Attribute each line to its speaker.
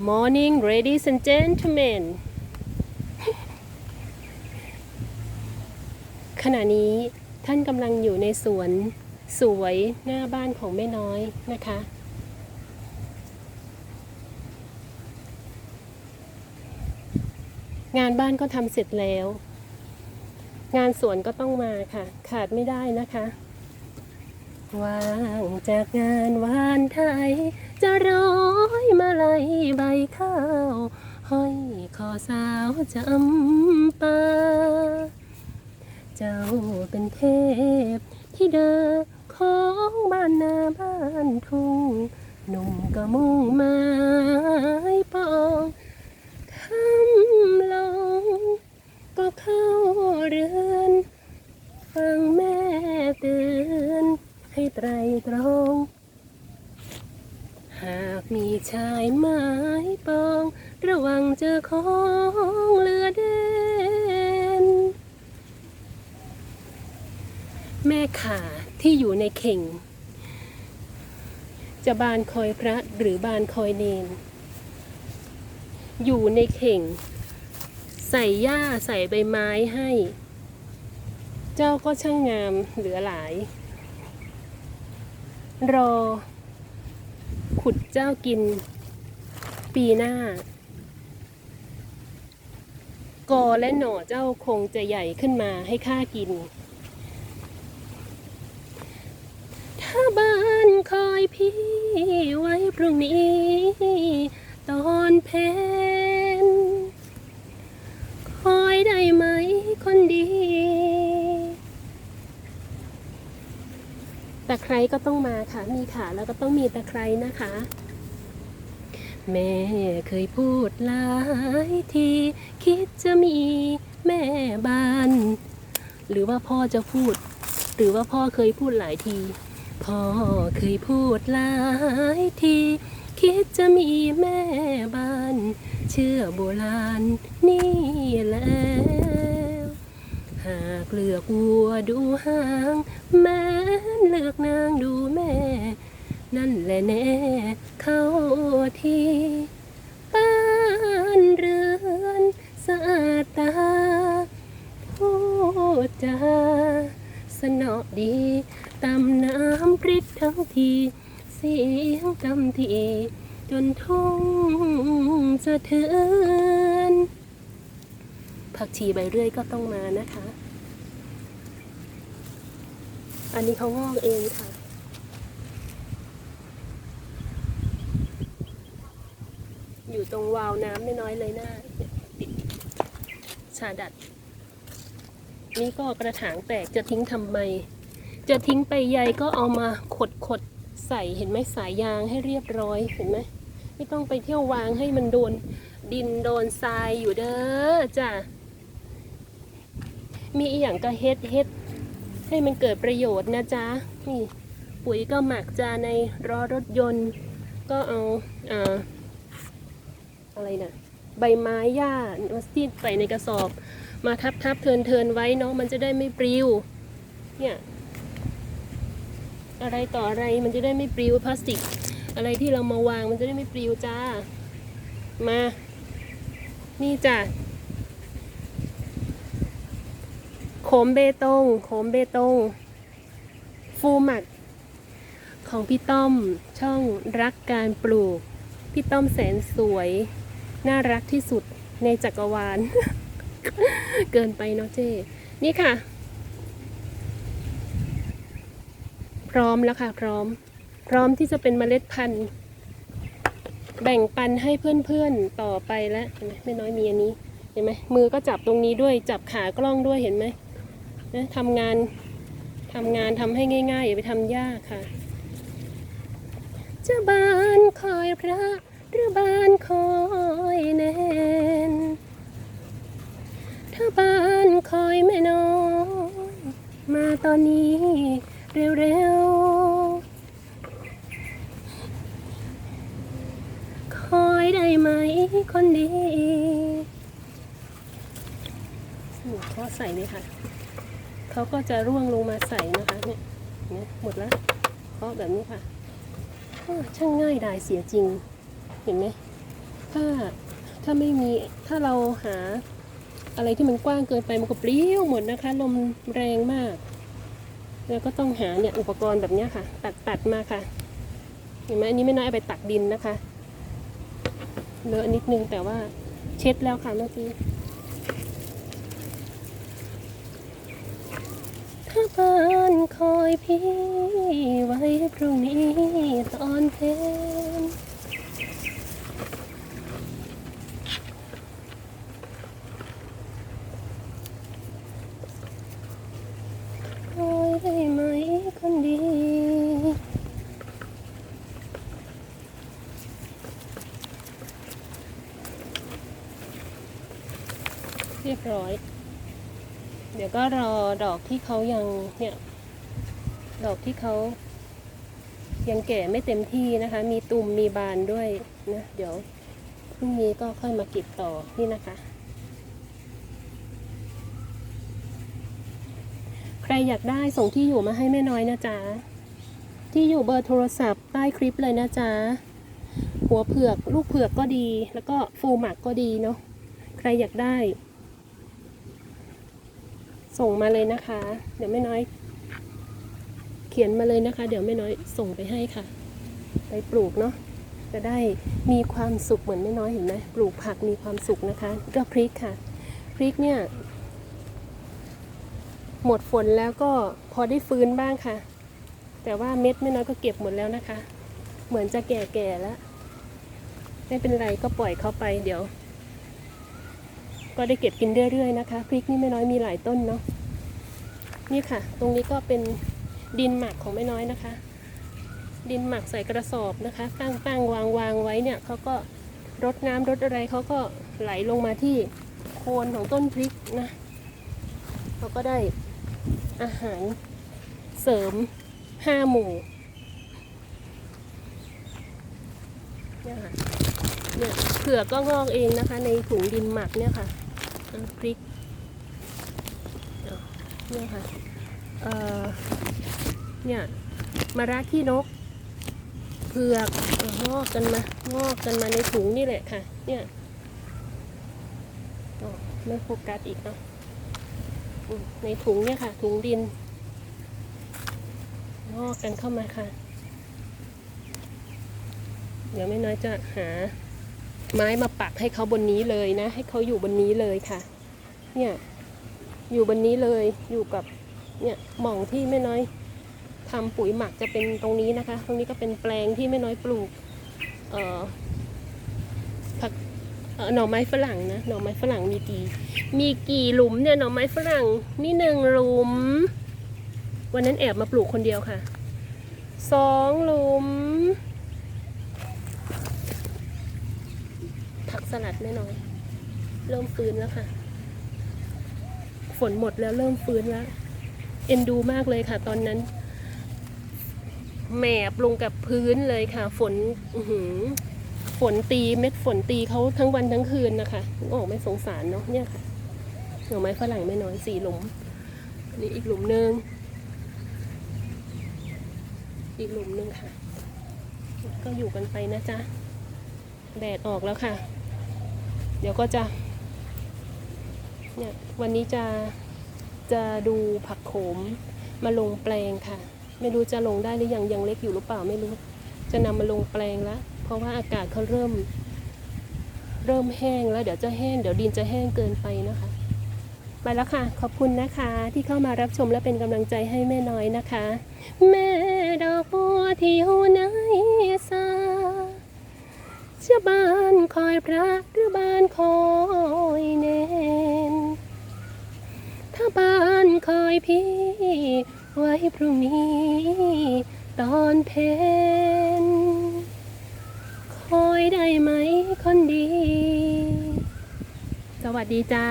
Speaker 1: Morning ladies and gentlemen ขณะนี้ท่านกำลังอยู่ในสวนสวยหน้าบ้านของแม่น้อยนะคะ งานบ้านก็ทำเสร็จแล้ว งานสวนก็ต้องมาค่ะ ขาดไม่ได้นะคะ ว่างจากงานวานไทย จะร้อยมาลัยใบข้าว ห้อยคอสาวจำปา เจ้าเป็นเทพที่เดินของบ้านนาบ้านทุ่งหนุ่มก็มุ่งไม้ปองคำลงก็เข้าเรือน ฟังแม่เตือนให้ ไตรตรอง หากมีชายไม้ปอง ระวังเจอของเรือเด่นแม่ขาที่อยู่ในเข่ง จะบานคอยพระหรือบานคอยเนน อยู่ในเข่ง ใส่หญ้าใส่ใบไม้ให้ เจ้าก็ช่างงามเหลือหลาย รอ ขุดเจ้ากิน ปีหน้า กอและหน่อเจ้าคงจะใหญ่ขึ้นมาให้ข้ากิน ถ้าบ้านคอยพี่ไว้พรุ่งนี้ ตอนเพนคอยได้ไหมคนดี ตะไคร้ก็ต้องมาค่ะ มีขาแล้วก็ต้องมีตะไคร้นะคะ แม่เคยพูดหลายทีคิดจะมีแม่บ้าน หรือว่าพ่อจะพูด หรือว่าพ่อเคยพูดหลายที พ่อเคยพูดหลายทีคิดจะมีแม่บ้าน เชื่อโบราณนี่แล้วหากเลือกวัวดูหางแม้นเลือกนางดูแม่ นั่นแหละแน่เข้าทีบ้านเรือนสะอาดตาพูดจาสนอดีตำน้ำพริกทั้งทีเสียงกำทีจนทุ่งสะเทือนผักชีใบเรื่อยก็ต้องมานะคะ อันนี้เขางอกเองค่ะ อยู่ตรงวาวน้ำไม่น้อยเลยหน้าติดชาดัด นี่ก็กระถางแตกจะทิ้งทำไม จะทิ้งไปใยก็เอามาขดขดใส่เห็นไหมสายยางให้เรียบร้อยเห็นไหมไม่ต้องไปเที่ยววางให้มันโดนดินโดนทรายอยู่เด้อจ้ะมีอีกอย่างก็เฮ็ดเฮ็ด ให้มันเกิดประโยชน์นะจ๊ะนี่ปุ๋ยก็หมักจาในล้อรถยนต์ ก็เอาอ่าอะไรนะใบไม้หญ้ามาซีดใส่ในกระสอบ มาทับทับเทินเทินไว้เนาะมันจะได้ไม่ปลิวเนี่ยอะไรต่ออะไรมันจะได้ไม่ปลิวพลาสติก อะไรที่เรามาวางมันจะได้ไม่ปลิวจ้ามา นี่จ้ะ โขมเบตงโขมเบตง ฟูหมัก ของพี่ต้อมช่องรักการปลูก พี่ต้อมแสนสวย น่ารักที่สุดในจักรวาล เกินไปเนาะเจ้ นี่ค่ะ พร้อมแล้วค่ะ พร้อม พร้อมที่จะเป็นเมล็ดพันธุ์ แบ่งปันให้เพื่อนๆต่อไปแล้วเห็นไหมไม่น้อยมีอันนี้เห็นไหมมือก็จับตรงนี้ด้วยจับขากล้องด้วยเห็นไหม นะทำงานทำงานทำให้ง่ายๆ อย่าไปทำยากค่ะจะบานคอยพระหรือบานคอยเนนถ้าบานคอยแม่น้อยมาตอนนี้เร็วๆ คอยได้ไหมคนดีหมูเขาใส่เลยค่ะ เขาก็จะร่วงลงมาใส่นะคะเนี่ยเนี่ยหมดแล้วเคาะแบบนี้ค่ะช่างง่ายดายเสียจริง เห็นไหมถ้าถ้าไม่มีถ้าเราหาอะไรที่มันกว้างเกินไปมันก็ปลิวหมดนะคะ ลมแรงมาก แล้วก็ต้องหาเนี่ยอุปกรณ์แบบนี้ค่ะ ตัดตัดมาค่ะ เห็นไหมอันนี้ไม่น้อยเอาไปตักดินนะคะเลอะนิดนึงแต่ว่าเช็ดแล้วค่ะเมื่อกี้ถ้า บ้านคอยพี่ไว้พรุ่งนี้ตอนเพลนคอยได้ไหมคนดีเรียบร้อย เดี๋ยวก็รอดอกที่เขายังเนี่ย ดอกที่เขายังแก่ไม่เต็มที่นะคะ มีตุ่มมีบานด้วยนะเดี๋ยวพรุ่งนี้ก็ค่อยมาเก็บต่อนี่นะคะ ใครอยากได้ส่งที่อยู่มาให้แม่น้อยนะจ๊ะที่อยู่เบอร์โทรศัพท์ใต้คลิปเลยนะจ๊ะหัวเผือก ลูกเผือกก็ดี แล้วก็ฟูหมักก็ดีเนาะใครอยากได้ ส่งมาเลยนะคะ เดี๋ยวแม่น้อย เขียนมาเลยนะคะ เดี๋ยวแม่น้อยส่งไปให้ค่ะ ไปปลูกเนาะจะได้มีความสุขเหมือนแม่น้อยเห็นไหมปลูกผักมีความสุขนะคะ ก็พริกค่ะ พริกเนี่ย หมดฝนแล้วก็พอได้ฟื้นบ้างค่ะ แต่ว่าเม็ดแม่น้อยก็เก็บหมดแล้วนะคะ เหมือนจะแก่ๆแล้ว ไม่เป็นไรก็ปล่อยเขาไปเดี๋ยว ก็ได้เก็บกินเรื่อยๆนะคะ พริกนี่ไม่น้อยมีหลายต้นเนาะนี่ค่ะ ตรงนี้ก็เป็นดินหมักของแม่น้อยนะคะ ดินหมักใส่กระสอบนะคะตั้งตั้งวางวางไว้เนี่ยเขาก็รดน้ำรดอะไรเขาก็ไหลลงมาที่โคนของต้นพริกนะเขาก็ได้อาหารเสริมห้าหมู่เนี่ยค่ะเนี่ยเผือกก็งอกเองนะคะ ในถุงดินหมักเนี่ยค่ะ อะพริกเนี่ยค่ะเอ่อเนี่ยมะระขี้นกเผือกอะงอกกันมางอกกันมาในถุงนี่แหละค่ะ เนี่ยไม่โฟกัสอีกเนาะในถุงเนี่ยค่ะ ถุงดินงอกกันเข้ามาค่ะ เดี๋ยวไม่น้อยจะหา ไม้มาปักให้เขาบนนี้เลยนะ ให้เขาอยู่บนนี้เลยค่ะ เนี่ยอยู่บนนี้เลยอยู่กับเนี่ยหม่องที่แม่น้อยทำปุ๋ยหมักจะเป็นตรงนี้นะคะ ตรงนี้ก็เป็นแปลงที่แม่น้อยปลูกเอ่อผักเอ่อหน่อไม้ฝรั่งนะหน่อไม้ฝรั่งมีกี่มีกี่หลุมเนี่ยหน่อไม้ฝรั่งมีหนึ่งหลุม วันนั้นแอบมาปลูกคนเดียวค่ะสองหลุม ผักสลัดแม่น้อย เริ่มฟื้นแล้วค่ะ ฝนหมดแล้วเริ่มฟื้นแล้ว เอ็นดูมากเลยค่ะ ตอนนั้นแหมบลงกับพื้นเลยค่ะ ฝนฝนตีเม็ดฝนตีเขาทั้งวันทั้งคืนนะคะโอ้ไม่สงสารเนาะเนี่ยค่ะหน่อไม้ฝรั่งไม่น้อยสี่หลุมนนี่อีกหลุมหนึ่งอีกหลุมหนึ่งค่ะ ก็อยู่กันไปนะจ๊ะ แดดออกแล้วค่ะ เดี๋ยวก็จะเนี่ยวันนี้จะจะดูผักโขมมาลงแปลงค่ะ ไม่รู้จะลงได้หรือยังยังเล็กอยู่หรือเปล่าไม่รู้ จะนำมาลงแปลงแล้วเพราะว่าอากาศเขาเริ่ม เริ่มแห้งแล้ว เดี๋ยวจะแห้งเดี๋ยวดินจะแห้งเกินไปนะคะไปแล้วค่ะ ขอบคุณนะคะที่เข้ามารับชมและเป็นกำลังใจให้แม่น้อยนะคะ แม่ดอกบัวที่อยู่ในสา จะบานคอยพระหรือบานคอยเนนถ้าบานคอยพี่ ไว้พรุ่งนี้ ตอนเพนคอยได้ไหมคนดี สวัสดีจ้า